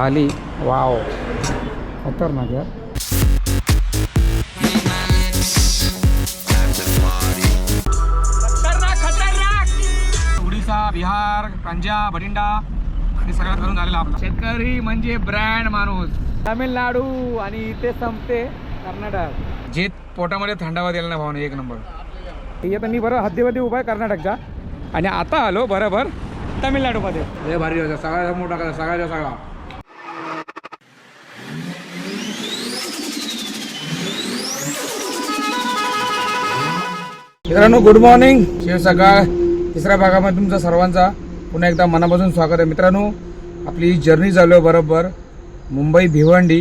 थाली wow. खतरनाक यार उडीसा बिहार पंजाब बठिंडा आणि सगळं करून झालेला आपला. शेतकरी म्हणजे ब्रँड माणूस. तामिळनाडू आणि इथे संपते कर्नाटक. जे पोटामध्ये थंडावा दिला ना भावना एक नंबर. हे आता मी बरोबर हद्दीमध्ये उभा आहे कर्नाटकचा. आणि आता आलो बरोबर तामिळनाडूमध्ये. लय भारी होता सगळ्यात मोठा सगळ्याचा सगळा. मित्रांनो गुड मॉर्निंग शिव सकाळ. तिसऱ्या भागामध्ये तुमचा सर्वांचा पुन्हा एकदा मनापासून स्वागत आहे. मित्रांनो आपली जर्नी चालू आहे बरोबर. Mumbai Bhiwandi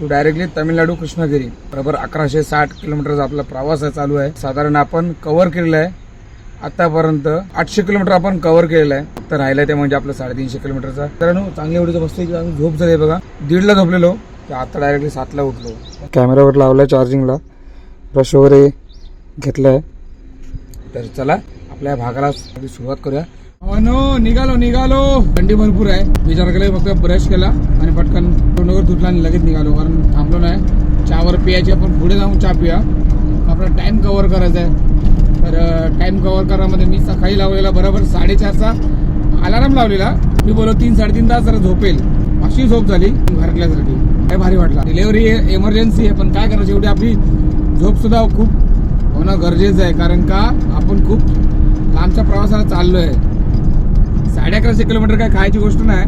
to directly Tamil Nadu Krishnagiri. बरोबर अकराशे साठ किलोमीटरचा आपला प्रवास चालू आहे. साधारण आपण कव्हर केलेला आहे. आतापर्यंत आठशे किलोमीटर आपण कव्हर केलेलं आहे. तर राहिलं ते म्हणजे आपलं साडेतीनशे किलोमीटरचा. मित्रांनो चांगली एवढीचं बसते की आम्ही झोप झाली बघा. दीडला झोपलेलो तर आता डायरेक्टली सातला उठलो. कॅमेरावर लावलाय चार्जिंगला ब्रश वगैरे घेतलाय. तर चला आपल्या भागाला सुरुवात करूया. नो निघालो निघालो. थंडी भरपूर आहे. विचार केला फक्त ब्रश केला आणि पटकन तोंडावर धुतला आणि लगेच निघालो कारण थांबलो नाही. चहावर प्यायची आपण पुढे जाऊन चहा पिया आपला टाइम कव्हर करायचा आहे. तर टाइम कव्हर करामध्ये मी सकाळी लावलेला बरोबर साडेचारचा अलाराम लावलेला. मी बोलो तीन साडेतीन तास जरा झोपेल. अशी झोप झाली. घरातल्यासाठी काय भारी वाटला. डिलेव्हरी एमर्जन्सी आहे पण काय करायचं? एवढी आपली झोप सुद्धा खूप होणं गरजेचं आहे. कारण का आपण खूप लांबच्या प्रवासाला चाललो आहे साडे अकराशे किलोमीटर काय खायची गोष्ट नाही.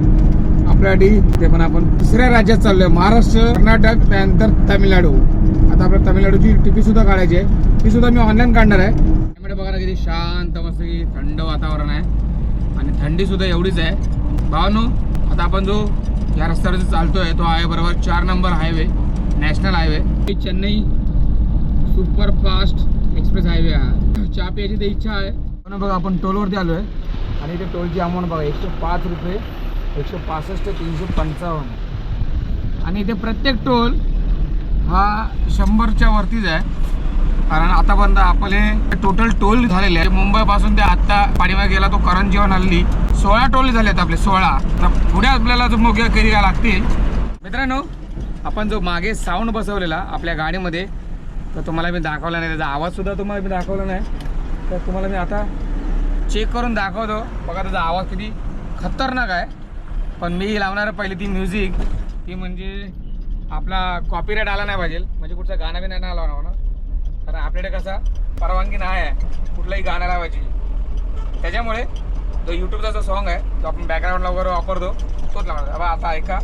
आपल्यासाठी ते पण आपण तिसऱ्या राज्यात चाललोय. महाराष्ट्र कर्नाटक त्यानंतर तामिळनाडू. आता आपल्या तामिळनाडूची टिपी सुद्धा काढायची आहे. ती सुद्धा मी ऑनलाईन काढणार आहे. त्यामुळे बघा ना किती शांत मस्त की थंड वातावरण आहे. आणि थंडी सुद्धा एवढीच आहे. भावनो आता आपण जो या रस्त्यावर जो चालतोय तो आहे बरोबर चार number highway national highway Chennai super fast express highway हा चहा प्यायची ते इच्छा आहे. पण बघा आपण टोलवरती आलो आहे आणि इथे टोलची अमाऊंट बघा एकशे पाच रुपये एकशे पासष्ट तीनशे पंचावन्न. आणि इथे प्रत्येक टोल हा शंभरच्या वरतीच आहे. कारण आतापर्यंत आपले टोटल टोल झालेले आहे मुंबईपासून ते आत्ता पाठीमागे गेला तो करंजीवन हल्ली. सोळा टोल झाले आहेत आपले सोळा. तर पुढे आपल्याला जो मोग्या कधी लागतील. मित्रांनो आपण जो मागे साऊंड बसवलेला आपल्या गाडीमध्ये तर तुम्हाला मी दाखवला नाही त्याचा आवाजसुद्धा तुम्हाला मी दाखवला नाही. तर तुम्हाला मी आता चेक करून दाखवतो. बघा त्याचा आवाज किती खतरनाक आहे. पण मी लावणार पहिली ती म्युझिक ती म्हणजे आपला कॉपीराईट आला नाही पाहिजे. म्हणजे कुठचं गाणं बी नाही ना लावणार ना. कारण आपल्याकडे कसा? परवानगी नाही आहे. कुठलंही गाणं लावायची. त्याच्यामुळे जो यूट्यूबचा जो सॉन्ग आहे तो आपण बॅकग्राऊंडला वगैरे वापरतो. तोच लावणार. बाबा आता ऐका.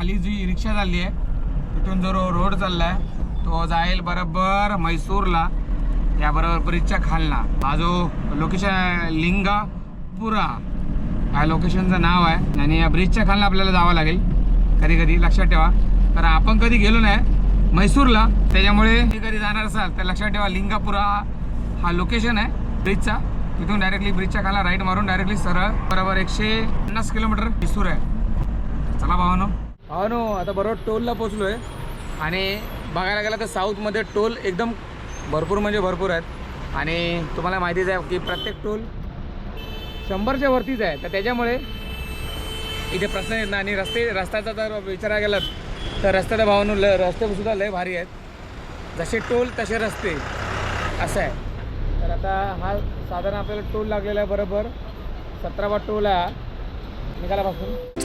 खाली जी रिक्षा चालली आहे तिथून जो रो- रोड आहे तो जाईल बरोबर मैसूरला त्याबरोबर ब्रिजच्या खालना. हा जो लोकेशन लिंगापुरा. हा लोकेशनचं नाव आहे? आणि या ब्रिजच्या खालना आपल्याला जावं लागेल. कधी कधी लक्षात ठेवा. कारण आपण कधी गेलो नाही मैसूरला त्याच्यामुळे कधी जाणार असाल तर लक्षात ठेवा लिंगापुरा हा लोकेशन आहे ब्रिजचा तिथून डायरेक्टली ब्रिजच्या खाला राईट मारून डायरेक्टली सरळ बरोबर एकशे पन्नास किलोमीटर मैसूर आहे. चला भावानो. हो भावानो आता बरोबर टोलला पोचलो आहे आणि बघायला गेलं तर साऊथमध्ये टोल एकदम भरपूर म्हणजे भरपूर आहेत. आणि तुम्हाला माहितीच आहे की प्रत्येक टोल शंभरच्या वरतीच आहे. तर त्याच्यामुळे इथे प्रश्न येत नाही. आणि रस्ते रस्त्याचा जर विचारायला गेलात तर रस्त्याच्या भावानं ल रस्तेसुद्धा लय भारी आहेत. जसे टोल तसे रस्ते. असं आहे. तर आता हा साधारण आपल्याला टोल लागलेला आहे बरोबर. सतरावा टोल आहे निघाल्यापासून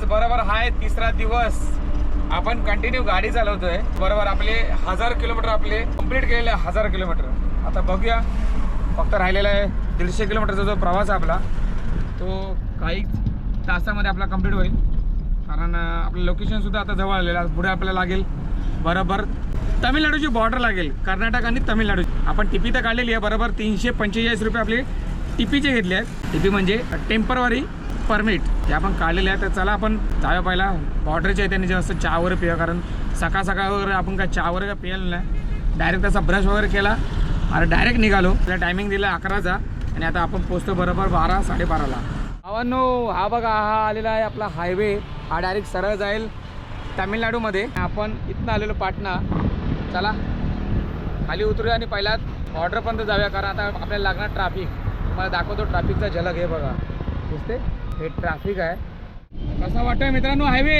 आज बरोबर आहे तिसरा दिवस. आपण कंटिन्यू गाडी चालवतोय. बरोबर आपले हजार किलोमीटर आपले कंप्लीट केलेले आहे, हजार किलोमीटर. आता बघूया. फक्त राहिलेला आहे दीडशे किलोमीटरचा जो प्रवास आहे आपला तो काही तासामध्ये आपला कंप्लीट होईल. कारण आपलं लोकेशनसुद्धा आता जवळ आलेलं आहे. पुढे आपल्याला लागेल बरोबर तमिळनाडूची बॉर्डर लागेल. कर्नाटक आणि तमिळनाडू. आपण टिपी तर काढलेली आहे. बरोबर तीनशे पंचेचाळीस रुपये आपले टिपीचे घेतले आहेत. टिपी म्हणजे टेम्परवरी परमिट. हे आपण काढलेले आहे तर चला आपण जाऊया पहिला. बॉर्डरच्या त्यांनी जास्त चहावर पिया कारण सकाळ सकाळ वगैरे आपण काय चहा वगैरे काय प्यायला नाही. डायरेक्ट त्याचा ब्रश वगैरे केला. अरे डायरेक्ट निघालो. त्याला टायमिंग दिला अकराचा. आणि आता आपण पोचतो बरोबर बारा साडेबाराला. भावांनो हा बघा हा आलेला आहे आपला हायवे हा डायरेक्ट सरळ जाईल तामिळनाडूमध्ये. आपण इथनं आलेलो पाटणा. चला. खाली उतरूया आणि पहिला ऑर्डरपर्यंत जाऊया कारण आता आपल्याला लागणार ट्रॅफिक तुम्हाला दाखवतो ट्रॅफिकचा झलक हे बघा. दिसते हे ट्रॅफिक आहे. कसं वाटतंय मित्रांनो हायवे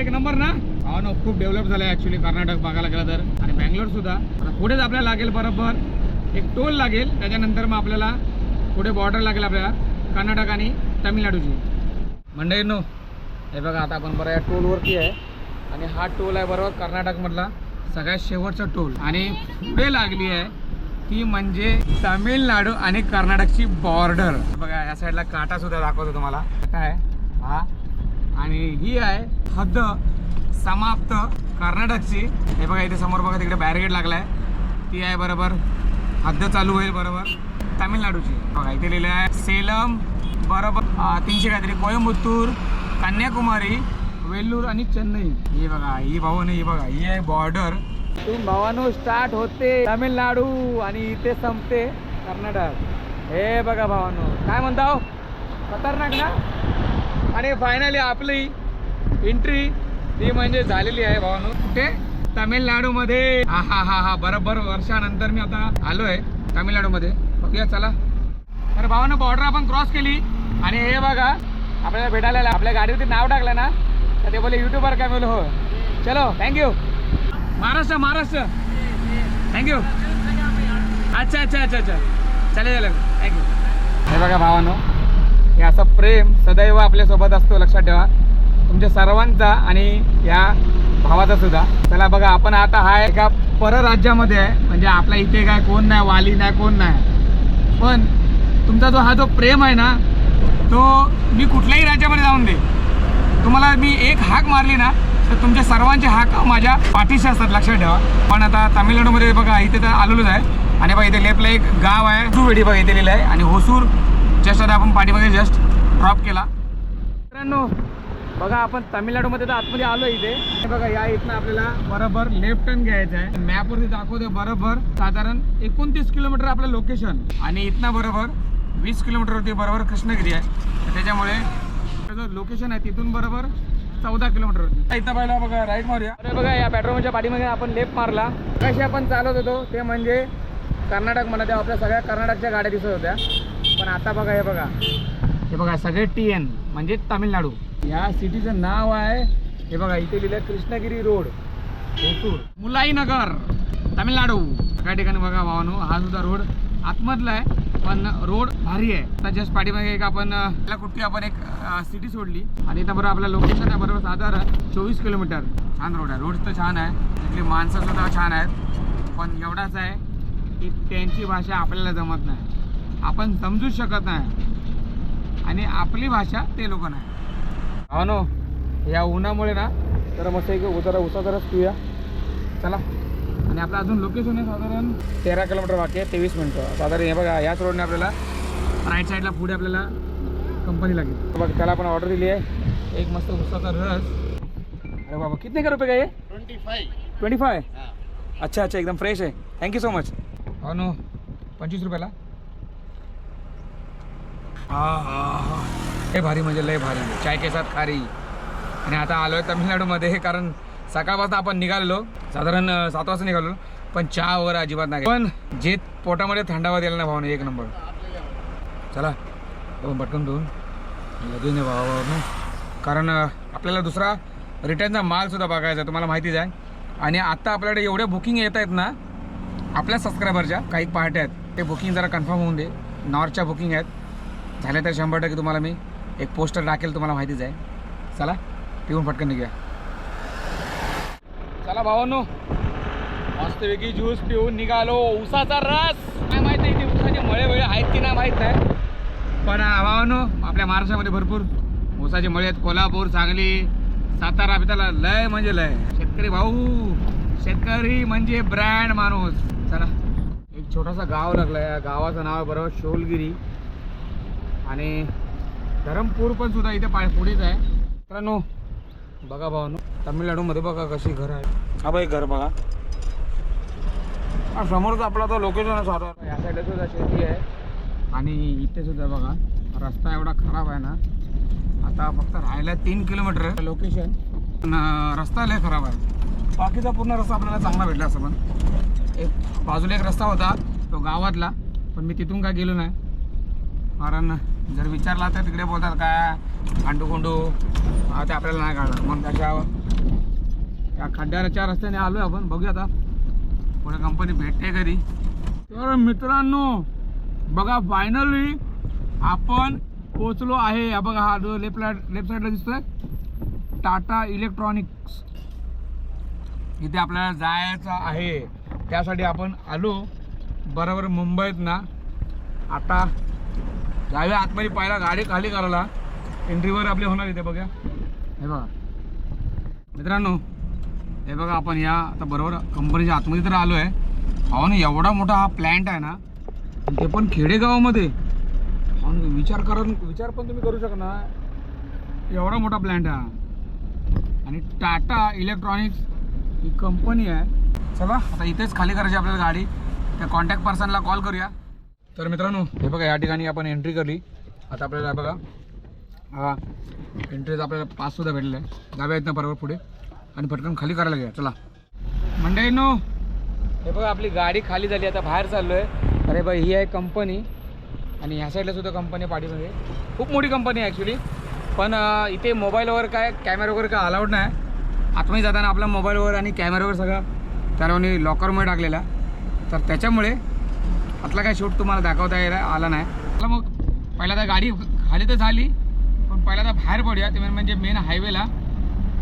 एक नंबर ना? हा ना खूप डेव्हलप झालं आहे ॲक्च्युली कर्नाटक बघायला गेलं तर. आणि बँगलोर सुद्धा. आता पुढेच आपल्याला लागेल बरोबर एक टोल लागेल. त्याच्यानंतर मग आपल्याला पुढे बॉर्डर लागेल आपल्याला कर्नाटक आणि तामिळनाडूची. मंडळींनो हे बघा आता आपण बरं या टोलवरती आहे. आणि हा टोल आहे बरोबर कर्नाटकमधला सगळ्यात शेवटचा टोल आणि पुढे लागली आहे ती म्हणजे तामिळनाडू आणि कर्नाटकची बॉर्डर बघा या साईडला काटा सुद्धा दाखवतो तुम्हाला. काय हा. आणि ही आहे हद्द समाप्त कर्नाटकची. हे बघा इथे समोर बघा तिकडे बॅरिगेड लागलाय. ती आहे बरोबर. हद्द चालू होईल बरोबर. तामिळनाडूची. बघा इथे लिहिलं आहे सेलम बरोबर. तीनशे काहीतरी कोयंबत्तूर कन्याकुमारी वेल्लूर आणि चेन्नई. ही बघा ही भाऊ ही बघा ही आहे बॉर्डर तू भावानो स्टार्ट होते तामिळनाडू आणि इथे संपते कर्नाटक. हे बघा भावानो काय म्हणता हो? खतरनाक ना? आणि फायनली आपली एंट्री ती म्हणजे झालेली आहे भावानो. कुठे? तामिळनाडूमध्ये हा हा हा हा बरोबर. वर्षानंतर मी आता आलोय तामिळनाडूमध्ये बघूया चला. तर भावानं बॉर्डर आपण क्रॉस केली. आणि हे बघा आपल्याला भेटायला आपल्या गाडीवरती नाव टाकलं ना तर ते बोले युट्यूबर काय बोल हो. चलो थँक्यू महाराष्ट्र महाराष्ट्र. थँक्यू अच्छा अच्छा अच्छा अच्छा. चालेल चालेल. थँक्यू हे बघा भावानो हे असं प्रेम सदैव आपल्यासोबत असतो लक्षात ठेवा. तुमच्या सर्वांचा आणि या भावाचा सुद्धा. चला बघा आपण आता हा एका परराज्यामध्ये आहे. म्हणजे आपल्या इथे काय कोण नाही वाली नाही कोण नाही. पण तुमचा जो हा जो प्रेम आहे ना तो मी कुठल्याही राज्यामध्ये जाऊन दे. तुम्हाला मी एक हाक मारली ना तर तुमच्या सर्वांचे हाक माझ्या पाठीशी असतात लक्षात ठेवा. पण आता तामिळनाडूमध्ये बघा इथे तर आलेलोच आहे. आणि बघा इथे लेपला एक गाव आहे. होसूरवेडी बघा इथे लिहिलं आहे आणि होसूर जस्ट आता आपण पाठीमध्ये जस्ट ड्रॉप केला. मित्रांनो बघा आपण तामिळनाडूमध्ये तर आतमध्ये आलो इथे. बघा या इथनं आपल्याला बरोबर लेफ्ट टर्न घ्यायचं आहे. मॅपवरती दाखवते बरोबर. साधारण एकोणतीस किलोमीटर आपलं लोकेशन आणि इथनं बरोबर वीस किलोमीटरवरती बरोबर कृष्णगिरी आहे. त्याच्यामुळे जो लोकेशन आहे तिथून बरोबर चौदा किलोमीटरवरती इथं पहिला बघा राईट मारूया. अरे बघा या पेट्रोलच्या पाठीमागे आपण लेफ्ट मारला. कशी आपण चालत होतो ते म्हणजे कर्नाटकमध्ये तेव्हा आपल्या सगळ्या कर्नाटकच्या गाड्या दिसत होत्या. पण आता बघा हे बघा. हे बघा सगळे टी एन म्हणजे तामिळनाडू. या सिटीचं नाव आहे हे बघा इथे लिहिलं कृष्णगिरी रोड ओतूर. मुलाईनगर तामिळनाडू. काही ठिकाणी बघा भावानो हा सुद्धा रोड आतमधला आहे. पण रोड भारी आहे. आता जस्ट पाठीमागे एक आपण अं, त्याला कुठली आपण एक सिटी सोडली. आणि इथं बरोबर आपलं लोकेशन आहे बरोबर साधारण चोवीस किलोमीटर. छान रोड आहे. रोड तर छान आहे. तिथली माणसं सुद्धा छान आहेत. पण एवढाच आहे की त्यांची भाषा आपल्याला जमत नाही. आपण समजूच शकत नाही. आणि आपली भाषा ते लोक नाही. हो नो या उन्हामुळे ना तर मस्त एक उतारा उसा रस पिऊया चला. आणि आपलं अजून लोकेशन आहे साधारण तेरा किलोमीटर बाकी आहे तेवीस मिनटं साधारण हे बघा याच रोडने आपल्याला राईट साईडला पुढे आपल्याला कंपनी लागेल. बघ त्याला आपण ऑर्डर दिली आहे. एक मस्त उसाचा रस. अरे बाबा कितने का रुपये का ये ट्वेंटी फाइव ट्वेंटी फाय अच्छा अच्छा एकदम फ्रेश आहे. थँक्यू सो मच हो नो पंचवीस रुपयाला? हा हा हा. लय भारी म्हणजे लय भारी. चाय के साथ खारी. आणि आता आलो आहे तामिळनाडूमध्ये कारण सकाळपासून आपण निघालेलो. साधारण सात वाजता निघालो पण चहा वगैरे अजिबात नाही पण जे पोटामध्ये थंडावा दिला ना भावाने एक नंबर. चला दोन पटकन धुवून. लगेच नाही भावा कारण आपल्याला दुसरा रिटर्नचा मालसुद्धा बघायचा तुम्हाला माहितीच आहे. आणि आत्ता आपल्याकडे एवढ्या बुकिंग येत आहेत ना आपल्या सबस्क्रायबरच्या काही पहाट्या आहेत. ते बुकिंग जरा कन्फर्म होऊन दे. नॉर्थच्या बुकिंग आहेत. झाल्या तर शंभर टक्के तुम्हाला मी एक पोस्टर टाकेल तुम्हाला माहितीच आहे. चला पिऊन पटकन निघूया. चला भावांनो. मस्तपैकी ज्यूस पिऊन निघालो. उसाचा रस. काय माहीत नाही ते उसाचे मळे वळे आहेत की नाही माहीत आहे. पण भावानो आपल्या महाराष्ट्रामध्ये भरपूर ऊसाचे मळे आहेत. कोल्हापूर सांगली सातारा बिताला लय म्हणजे लय. शेतकरी भाऊ शेतकरी म्हणजे ब्रँड माणूस. चला. एक छोटासा गाव लागलाय. या गावाचं नाव आहे बरोबर शोलगिरी. आणि धरमपूर पण सुद्धा इथे पा पुढेच आहे. मित्रांनो बघा भावानो. तामिळनाडूमध्ये बघा कशी घरं आहे हा बाई घर बघा. हा, समोरच आपला तो लोकेशन आहे साधा या साईडला सुद्धा शेती आहे. आणि इथे सुद्धा बघा रस्ता एवढा खराब आहे ना आता फक्त राहायला तीन किलोमीटर आहे. लोकेशन पण रस्ता लय खराब आहे. बाकीचा पूर्ण रस्ता आपल्याला चांगला भेटला असं पण. एक बाजूला एक रस्ता होता तो गावातला पण मी तिथून काय गेलो नाही. कारण जर विचारला तर तिकडे बोलतात काय अंडू कोंडू ते आपल्याला नाही काढणार मग त्याच्या या खड्ड्याच्या रस्त्याने आलो आहे आपण. बघूया आता. पुढे कंपनी भेटते कधी. तर मित्रांनो बघा फायनली आपण पोचलो आहे. या बघा हा जो लेफ्ट लेफ्ट साईडला दिसतोय. टाटा इलेक्ट्रॉनिक्स इथे आपल्याला जायचं आहे. त्यासाठी आपण आलो. बरोबर मुंबईत ना. आता जाऊया आतमध्ये पहिला गाडी खाली करायला. एंट्रीवर आपली होणार इथे बघा हे बघा. मित्रांनो हे बघा आपण या आता बरोबर कंपनीच्या आतमध्ये तर आलो आहे अहो ना एवढा मोठा हा प्लॅन्ट आहे ना ते पण खेडेगावामध्ये. अहो ना विचार करून विचार पण तुम्ही करू शकणार एवढा मोठा प्लॅन्ट आहे हा. आणि टाटा इलेक्ट्रॉनिक्स ही कंपनी आहे. चला आता इथेच खाली करायची आपल्याला गाडी. त्या कॉन्टॅक्ट पर्सनला कॉल करूया. तर मित्रांनो हे बघा या ठिकाणी आपण एंट्री करली आता आपल्याला बघा हा एंट्रीचा आपल्याला पाससुद्धा भेटलं आहे. जाऊया इथनं बरोबर पुढे. आणि पटकन खाली करायला घ्या चला. मंडळींनो हे बघा आपली गाडी खाली झाली. आता बाहेर चाललो आहे अरे बाई ही आहे कंपनी आणि ह्या साईडला सुद्धा कंपनी आहे पाठीमध्ये खूप मोठी कंपनी आहे ॲक्च्युली पण इथे मोबाईलवर काय कॅमेरा वगैरे काय अलाउड नाही. आतमध्ये जाताना आपला मोबाईलवर आणि कॅमेरावर सगळं त्याला लॉकरमध्ये टाकलेला. तर त्याच्यामुळे आतला काय शूट तुम्हाला दाखवता यायला आला नाही. चला मग पहिल्यांदा गाडी खाली तर झाली पण पहिल्यांदा बाहेर पडूया. ते म्हणजे मेन हायवेला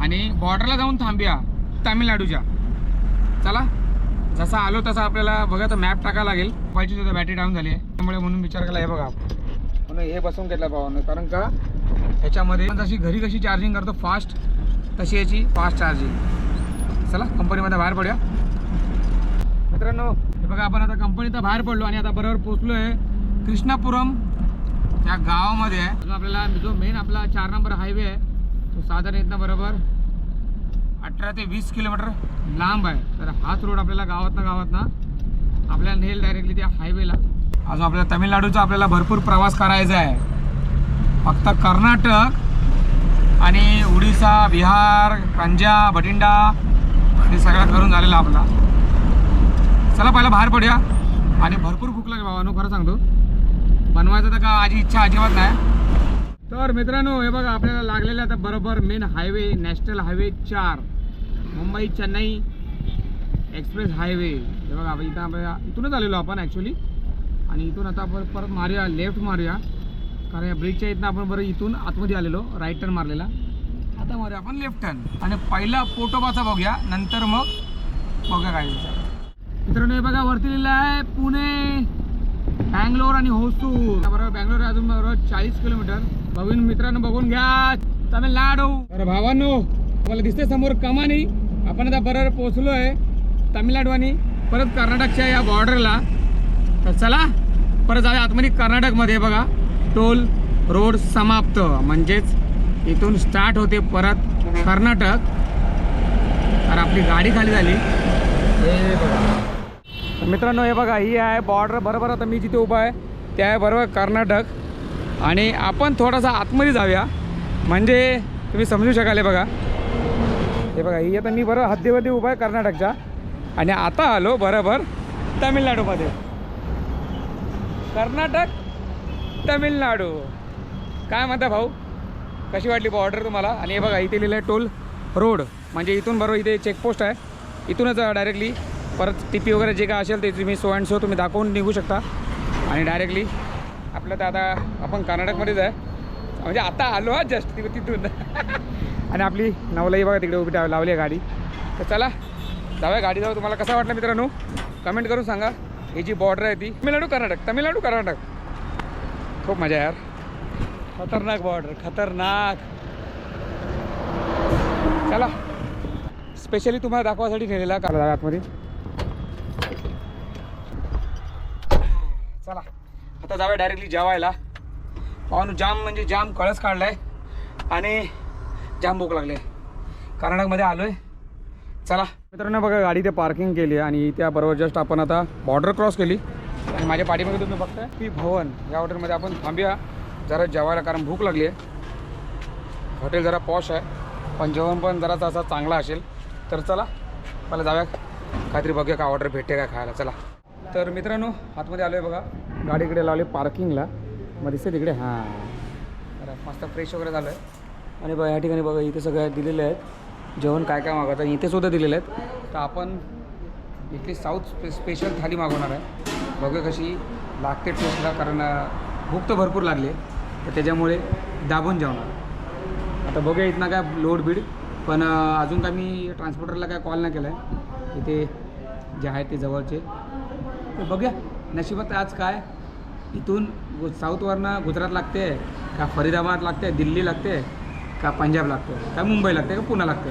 आणि बॉर्डरला जाऊन थांबूया तामिळनाडूच्या. चला जसा आलो तसा आपल्याला बघा तर मॅप टाकायला लागेल. पाहिजे सुद्धा बॅटरी डाऊन झाली आहे. त्यामुळे म्हणून विचार केला हे बघा म्हणून हे बसवून घेतला भावानं. कारण का? ह्याच्यामध्ये जशी घरी कशी चार्जिंग करतो फास्ट तशी याची फास्ट चार्जिंग चला कंपनीमध्ये बाहेर पडूया. मित्रांनो हे बघा आपण आता कंपनीत बाहेर पडलो आणि आता बरोबर पोचलो आहे कृष्णापुरम त्या गावामध्ये. आहे आपल्याला जो मेन आपला चार नंबर हायवे आहे साधारण इथनं बरोबर अठरा ते वीस किलोमीटर लांब आहे. तर हाच रोड आपल्याला गावातनं गावातनं आपल्याला नेल डायरेक्टली त्या हायवेला अजून आपल्या तामिळनाडूचा आपल्याला भरपूर प्रवास करायचा आहे. फक्त कर्नाटक आणि उडीसा बिहार पंजाब बठिंडा हे सगळं करून झालेला आपला. चला पहिला बाहेर पडूया. आणि भरपूर भूक लागेल बाबांनो खरं सांगतो. बनवायचं तर का आजी इच्छा अजिबात नाही. तर मित्रांनो हे बघा आपल्याला लागलेलं आता बरोबर मेन हायवे नॅशनल हायवे चार. Mumbai Chennai express highway. हे बघा आपण इथं आपल्या इथूनच आलेलो आपण ॲक्च्युली आणि इथून आता आपण परत मारूया लेफ्ट मारूया. कारण या ब्रिजच्या इथनं आपण बरं इथून आतमध्ये आलेलो राईट टर्न मारलेला. आता मारूया आपण लेफ्ट टर्न आणि पहिला पोटोबाचा बघूया नंतर मग बघा काय मित्रांनो हे बघा वरती लिहिलं आहे पुणे बँगलोर आणि होसूर. बरोबर बँगलोर अजून बरोबर चाळीस किलोमीटर. नवीन मित्रांनो बघून घ्या. तमिळनाडू. अरे भावांनो मला दिसते समोर कमानी. आपण आता बरोबर पोहोचलो आहे तमिळनाडू आणि परत कर्नाटकच्या या बॉर्डरला तर चला परत जाऊया आतमध्ये कर्नाटकमध्ये बघा. टोल रोड समाप्त. म्हणजेच इथून स्टार्ट होते परत कर्नाटक. तर आपली गाडी खाली झाली. हे बघा. मित्रांनो हे बघा ही आहे बॉर्डर बरोबर आता मी जिथे उभा आहे ते आहे बरोबर कर्नाटक. आणि आपण थोडासा आतमध्ये जाऊया. म्हणजे तुम्ही समजू शकाल बघा. हे बघा ही आता मी बरोबर हद्दीवरती उभा आहे कर्नाटकच्या. आणि आता आलो बरोबर तामिळनाडूमध्ये कर्नाटक तमिळनाडू. काय म्हणता भाऊ? कशी वाटली बॉर्डर तुम्हाला? आणि हे बघा इथे लिहिलं आहे टोल रोड. म्हणजे इथून बरोबर इथे चेकपोस्ट आहे. इथूनच डायरेक्टली परत टी पी वगैरे जे काय असेल ते तुम्ही सो अँड सो तुम्ही दाखवून निघू शकता. आणि डायरेक्टली आपलं तर आता आपण कर्नाटकमध्येच आहे. म्हणजे आता आलो हा जस्ट ति तिथून. आणि आपली नवलाई बघा तिकडे उभी लावली आहे गाडी. तर चला जाऊया गाडी जाऊ तुम्हाला कसा वाटला मित्रांनो? कमेंट करून सांगा. ही जी बॉर्डर आहे ती. तमिळनाडू कर्नाटक. तमिळनाडू कर्नाटक. खूप मजा यार. खतरनाक बॉर्डर खतरनाक. चला. स्पेशली तुम्हाला दाखवासाठी नेलेला काल आतमध्ये. चला. आता जाऊया डायरेक्टली जेवायला. पाहून जाम म्हणजे जाम कळस काढलाय आणि जाम भूक लागले कर्नाटकमध्ये आलो आहे चला. मित्रांनो बघा गाडी ते पार्किंग केली आहे आणि त्याबरोबर जस्ट आपण आता बॉर्डर क्रॉस केली. आणि माझ्या पाठीमागे तुम्ही बघताय पी भवन. या हॉटेलमध्ये आपण थांबूया. जरा जेवायला कारण भूक लागली आहे. हॉटेल जरा पॉश आहे. पण जेवण पण जरा असा चांगला असेल. तर चला मला जाऊया. काहीतरी बघूया का ऑर्डर भेटते का खायला. चला. तर मित्रांनो आतमध्ये आलो आहे बघा गाडीकडे लावले पार्किंगला. मग दिसते तिकडे. हां. मस्त फ्रेश वगैरे झालं आहे आणि बघा या ठिकाणी बघा इथे सगळ्या दिलेले आहेत. जेवण काय काय मागवतं इथे इथेसुद्धा दिलेले आहेत. तर आपण इथली साऊथ स्पे स्पेशल थाली मागवणार आहे. बघा कशी लागते टेस्टला कारण भूक तर भरपूर लागली आहे. तर त्याच्यामुळे दाबून जेवणार. आता बघूया इथनं काय लोड बीड. पण अजून काय मी ट्रान्सपोर्टरला काय कॉल नाही केला आहे इथे जे आहेत ते जवळचे. तर बघूया नशिबात आज काय? इथून गु साऊथवरनं गुजरात लागते का फरीदाबाद लागते दिल्ली लागते का पंजाब लागते का मुंबई लागते का पुणे लागते?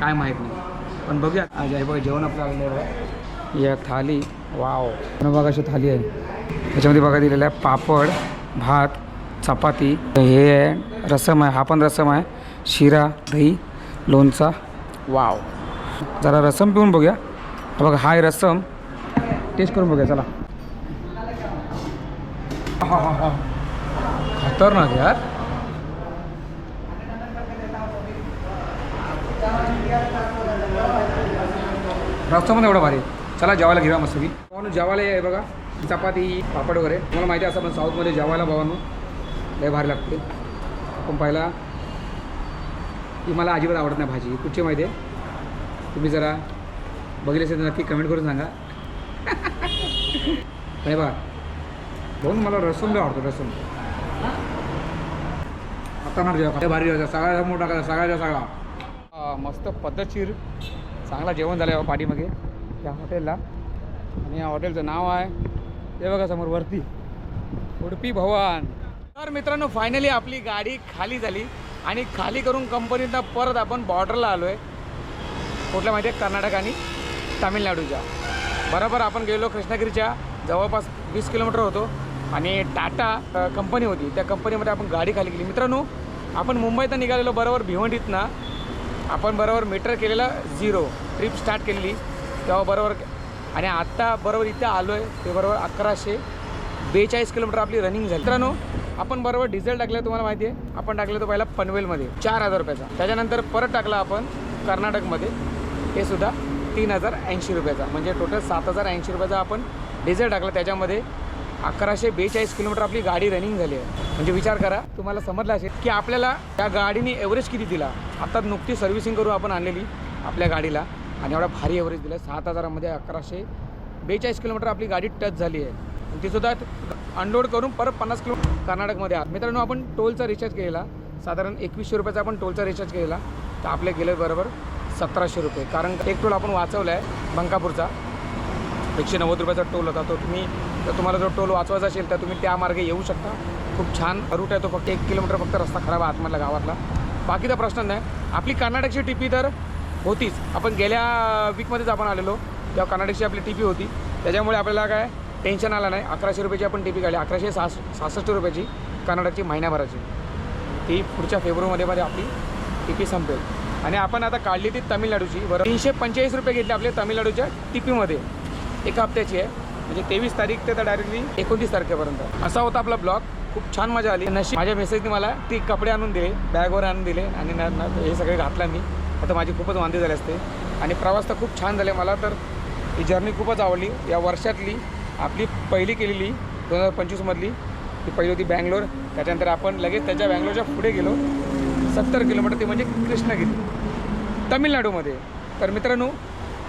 काय माहीत नाही. पण बघूया आज आहे बघा जेवण आपलं आलेलं आहे या थाली वाव. आणि बघा अशी थाली आहे. त्याच्यामध्ये बघा दिलेलं आहे पापड भात चपाती. हे आहे रसम आहे हा पण रसम आहे. शिरा दही लोणचा. वाव. जरा रसम पिऊन बघूया. बघा हाय रसम. टेस्ट करून बघूया चला. हा हा हा. खतरनाक यार. रस्त्यामध्ये एवढं भारी. आहे. चला जेवायला घेऊया मस्त की भावानो जेवायला आहे बघा चपाती पापड वगैरे. तुम्हाला माहिती असं पण साऊथमध्ये जेवायला भावानो लय भारी लागते. आपण पाहिला ही मला अजिबात आवडत नाही भाजी. कुठची माहिती आहे? तुम्ही जरा बघितले असेल तर नक्की कमेंट करून सांगा. हे बघा. बघून मला रसून बी आवडतो रसून आता ना भारी जेवायचा सगळ्याचा मोठा टाकायचा सगळ्याचा सगळा. मस्त पद्धतशीर चांगला जेवण झालं आहे पाठीमागे या हॉटेलला आणि या हॉटेलचं नाव आहे ते बघा समोर वरती. उडपी भवन. तर मित्रांनो फायनली आपली गाडी खाली झाली. आणि खाली करून कंपनीतनं परत आपण बॉर्डरला आलो आहे कुठल्या माहिती आहे? कर्नाटक आणि तामिळनाडूच्या. बरोबर आपण गेलो कृष्णगिरीच्या जवळपास वीस किलोमीटर होतो. आणि टाटा कंपनी होती. त्या कंपनीमध्ये आपण गाडी खाली गेली मित्रांनो आपण मुंबईत निघालेलो बरोबर भिवंडीतनं आपण बरोबर मीटर केलेलं झिरो ट्रिप स्टार्ट केलेली. तेव्हा बरोबर आणि आत्ता बरोबर इथं आलो आहे ते बरोबर अकराशे बेचाळीस किलोमीटर आपली रनिंग झाली. मित्रांनो आपण बरोबर डिझेल टाकलं तुम्हाला माहिती आहे. आपण टाकलं तो पहिला पनवेलमध्ये. चार हजार रुपयाचा. त्याच्यानंतर परत टाकला आपण कर्नाटकमध्ये. हे सुद्धा तीन हजार ऐंशी रुपयाचा. म्हणजे टोटल सात हजार ऐंशी रुपयाचा आपण डिझेल टाकला. त्याच्यामध्ये अकराशे बेचाळीस किलोमीटर आपली गाडी रनिंग झाली आहे. म्हणजे विचार करा तुम्हाला समजलं असेल की आपल्याला त्या गाडीने एव्हरेज किती दिला? आता नुकती सर्व्हिसिंग करून आपण आणलेली आपल्या गाडीला. आणि एवढा भारी एव्हरेज दिला. सात हजारामध्ये अकराशे बेचाळीस किलोमीटर आपली गाडी टच झाली आहे. आणि अनलोड करून परत पन्नास किलो कर्नाटकमध्ये आहात मित्रांनो आपण टोलचा रिचार्ज केलेला. साधारण एकवीसशे रुपयाचा आपण टोलचा रिचार्ज केलेला. तर आपल्या गेले बरोबर सतराशे रुपये. कारण एक टोल आपण वाचवला आहे बंकापूरचा. एकशे नव्वद रुपयाचा टोल होता. तो तुम्ही तर तुम्हाला जो टोल वाचवायचा असेल तर तुम्ही त्या मार्गे येऊ शकता. खूप छान रूट आहे तो. फक्त एक किलोमीटर फक्त रस्ता खराब आहे आतमधला गावातला. बाकीचा प्रश्न नाही. आपली कर्नाटकची टिपी तर होतीच. आपण गेल्या वीकमध्येच आपण आलेलो. तेव्हा कर्नाटकची आपली टिपी होती. त्याच्यामुळे आपल्याला काय टेन्शन आलं नाही. अकराशे रुपयाची आपण टिपी काढली. अकराशे सास सहासष्ट रुपयाची कर्नाटकची महिन्याभराची ती पुढच्या फेब्रुवारीमध्ये मध्ये आपली टिपी संपेल. आणि आपण आता काढली ती तामिळनाडूची. बरं तीनशे पंचेचाळीस रुपये घेतले आपले तामिळनाडूच्या टिपीमध्ये. एका हप्त्याची आहे. म्हणजे तेवीस तारीख ते तर डायरेक्टली एकोणतीस तारखेपर्यंत. असा होता आपला ब्लॉग. खूप छान मजा आली. नशी माझ्या मेसेजने मला ती कपडे आणून दिले बॅगवर आणून दिले आणि हे सगळे घातलं मी. आता माझी खूपच वांदे झाले असते. आणि प्रवास तर खूप छान झाले. मला तर ही जर्नी खूपच आवडली. या वर्षातली आपली पहिली केलेली दोन हजार पंचवीसमधली ती पहिली होती बँगलोर. त्याच्यानंतर आपण लगेच त्याच्या बँगलोरच्या पुढे गेलो. सत्तर किलोमीटर ते म्हणजे कृष्णगिरी तमिळनाडूमध्ये. तर मित्रांनो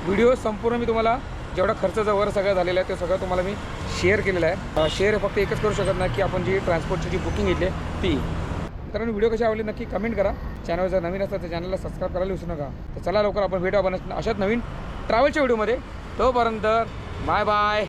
व्हिडिओ संपूर्ण मी तुम्हाला जेवढा खर्चाचा वर सगळं झालेला आहे ते सगळं तुम्हाला मी शेअर केलेलं आहे. शेअर फक्त एकच करू शकत नाही की आपण जी ट्रान्सपोर्टची जी बुकिंग घेतली आहे ती. मित्रांनो व्हिडिओ कशी आवडली नक्की कमेंट करा. चॅनल जर नवीन असतात तर चॅनलला सबस्क्राईब करायला विसरू नका. तर चला लवकर आपण भेटू आपण अशाच नवीन ट्रॅव्हलच्या व्हिडिओमध्ये तोपर्यंत बाय बाय